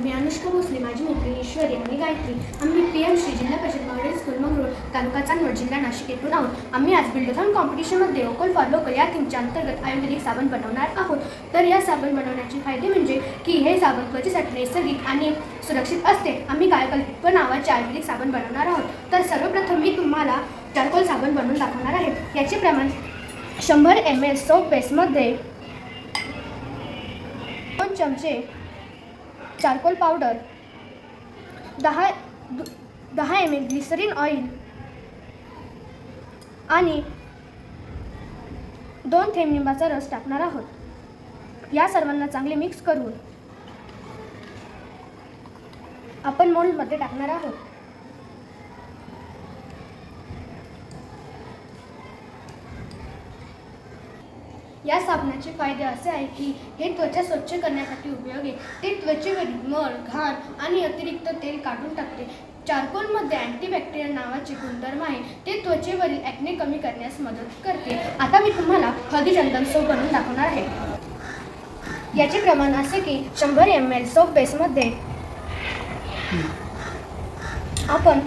मी गायत्री. आम्ही P M Shri जिल्हा परिषद मॉडेल स्कूल मंगरूळ तालुका चांदवड जिल्हा नाशिक येथून आहोत. आम्ही आज बिल्डोथॉन कॉम्पिटिशनमध्ये ओकल फॉर लोकल या थीमच्या अंतर्गत आयुर्वेदिक साबण बनवणार आहोत. तर या साबण बनवण्याचे फायदे म्हणजे की हे साबण त्वचेसाठी नैसर्गिक आणि सुरक्षित असते. आम्ही गायकल्प नावाचे आयुर्वेदिक साबण बनवणार आहोत. तर सर्वप्रथम मी तुम्हाला चारकोल साबण बनवून दाखवणार आहे. याचे प्रमाण शंभर एम एल सोप बेसमध्ये दोन चमचे चारकोल पावडर दहा दु- दहा एम एल ग्लिसरीन ऑइल आणि दोन थेंब लिंबाचा रस टाकणार आहोत. या सर्वांना चांगले मिक्स करून आपण मोल्डमध्ये टाकणार आहोत. या साबणाचे फायदे असे आहे की हे त्वचा स्वच्छ करण्यासाठी उपयोगी ते त्वचेवरील मळ घाण आणि अतिरिक्त तेल काढून टाकते. चारकोलमध्ये अँटीबॅक्टेरियल नावाचे गुणधर्म आहे ते त्वचेवरील ॲक्ने कमी करण्यास मदत करते. आता मी तुम्हाला हळदी चंदन सोप बनवून दाखवणार आहे. याचे प्रमाण असे की शंभर एम एल सोप बेसमध्ये आपण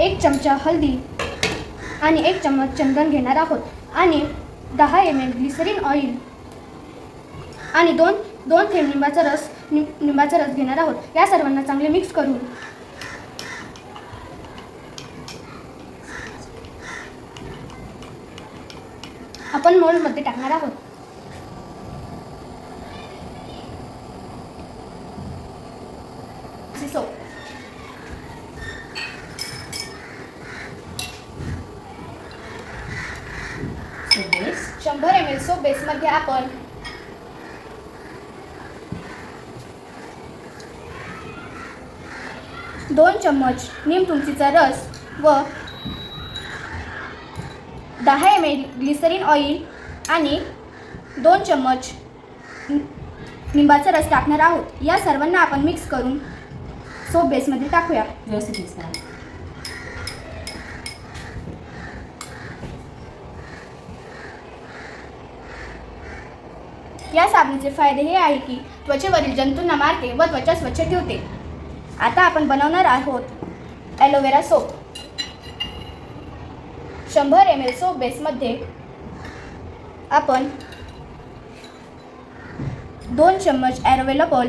एक चमचा हळदी आणि एक चम्मच चंदन घेणार आहोत. आणि दहा एम एल ग्लिसरीन ऑइल आणि दोन दोन थेंब लिंबाचा रस लिंबाचा रस घेणार आहोत. या सर्वांना चांगले मिक्स करून. आपण मोल्डमध्ये टाकणार आहोत सोप बेस शंभर एम एल सोप बेसमध्ये आपण दोन चम्मच नीम तुळशीचा रस व दहा एम एल ग्लिसरीन ऑइल आणि दोन चम्मच लिंबाचा निंबाचा रस टाकणार आहोत. या सर्वांना आपण मिक्स करून सोप बेसमध्ये टाकूया. व्यवस्थित मिक्स करा. या साबणाचे फायदे हे आहे की त्वचेवरील जंतूंना मारते व त्वचा स्वच्छ ठेवते. आता आपण बनवणार आहोत ॲलोवेरा सोप शंभर एम एल सोप बेसमध्ये आपण दोन चम्मच ॲरोवेला पॉल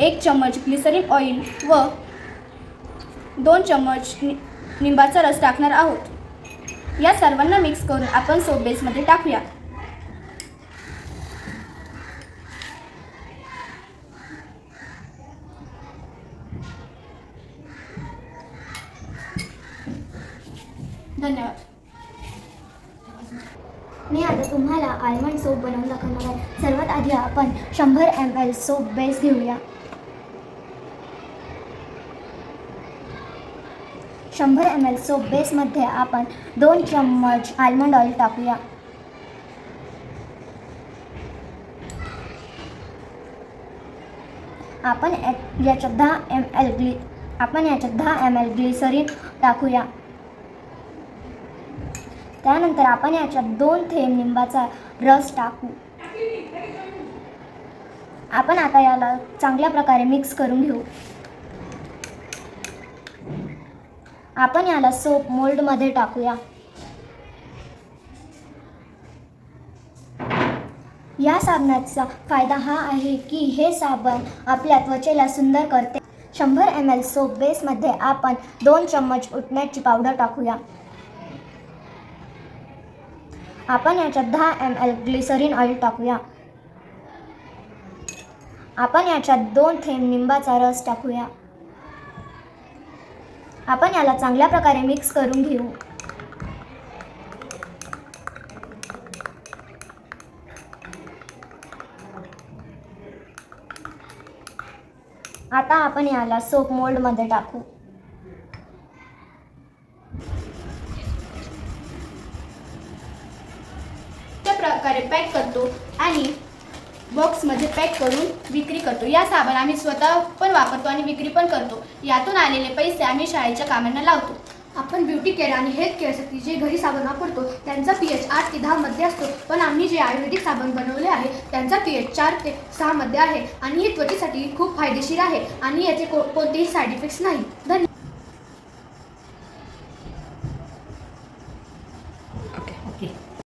एक चम्मच ग्लिसरीन ऑइल व दोन चम्मच नि निंबाचा रस टाकणार आहोत. या सर्वांना मिक्स करून आपण सोप बेसमध्ये टाकूया. धन्यवाद. मी आता तुम्हाला आल्मंड सोप बनवून दाखवणार आहे. सर्वात आधी आपण शंभर एम एल सोप बेस घेऊया. शंभर एम एल सोप बेसमध्ये आपण दोन चम्मच आल्मंड ऑइल टाकूया. आपण याच्यात दहा एम एल ग्ली आपण याच्यात दहा एम एल ग्लिसरीन टाकूया. त्यानंतर आपण याच्यात दोन थेंब लिंबाचा रस टाकू. आपण आता याला चांगल्या प्रकारे मिक्स करून घेऊ. आपण याला सोप मोल्डमध्ये टाकूया. या साबणाचा फायदा हा आहे की हे साबण आपल्या त्वचेला सुंदर करते. शंभर एम एल सोप बेसमध्ये आपण दोन चम्मच उठण्याची पावडर टाकूया. आपण याच्यात दहा एम एल ग्लिसरीन ऑइल टाकूया. आपण याच्यात दोन थेंब निंबाचा रस टाकूया. आपण याला चांगल्या प्रकारे मिक्स करून घेऊ. आता आपण याला सोप मोल्डमध्ये टाकू. प्रकारे पॅक करतो आणि बॉक्समध्ये पॅक करून विक्री करतो. या साबण आम्ही स्वतः पण वापरतो आणि विक्री पण करतो. यातून आलेले पैसे आम्ही शाळेच्या कामांना लावतो. आपण ब्युटी केअर आणि हेल्थ केअरसाठी जे घरी साबण वापरतो त्यांचा पी एच आठ ते दहामध्ये असतो. पण आम्ही जे आयुर्वेदिक साबण बनवले आहे त्यांचा पी एच चार ते सहामध्ये आहे आणि हे त्वचेसाठी खूप फायदेशीर आहे आणि याचे को कोणतेही साईड इफेक्ट्स नाही. धन्यवाद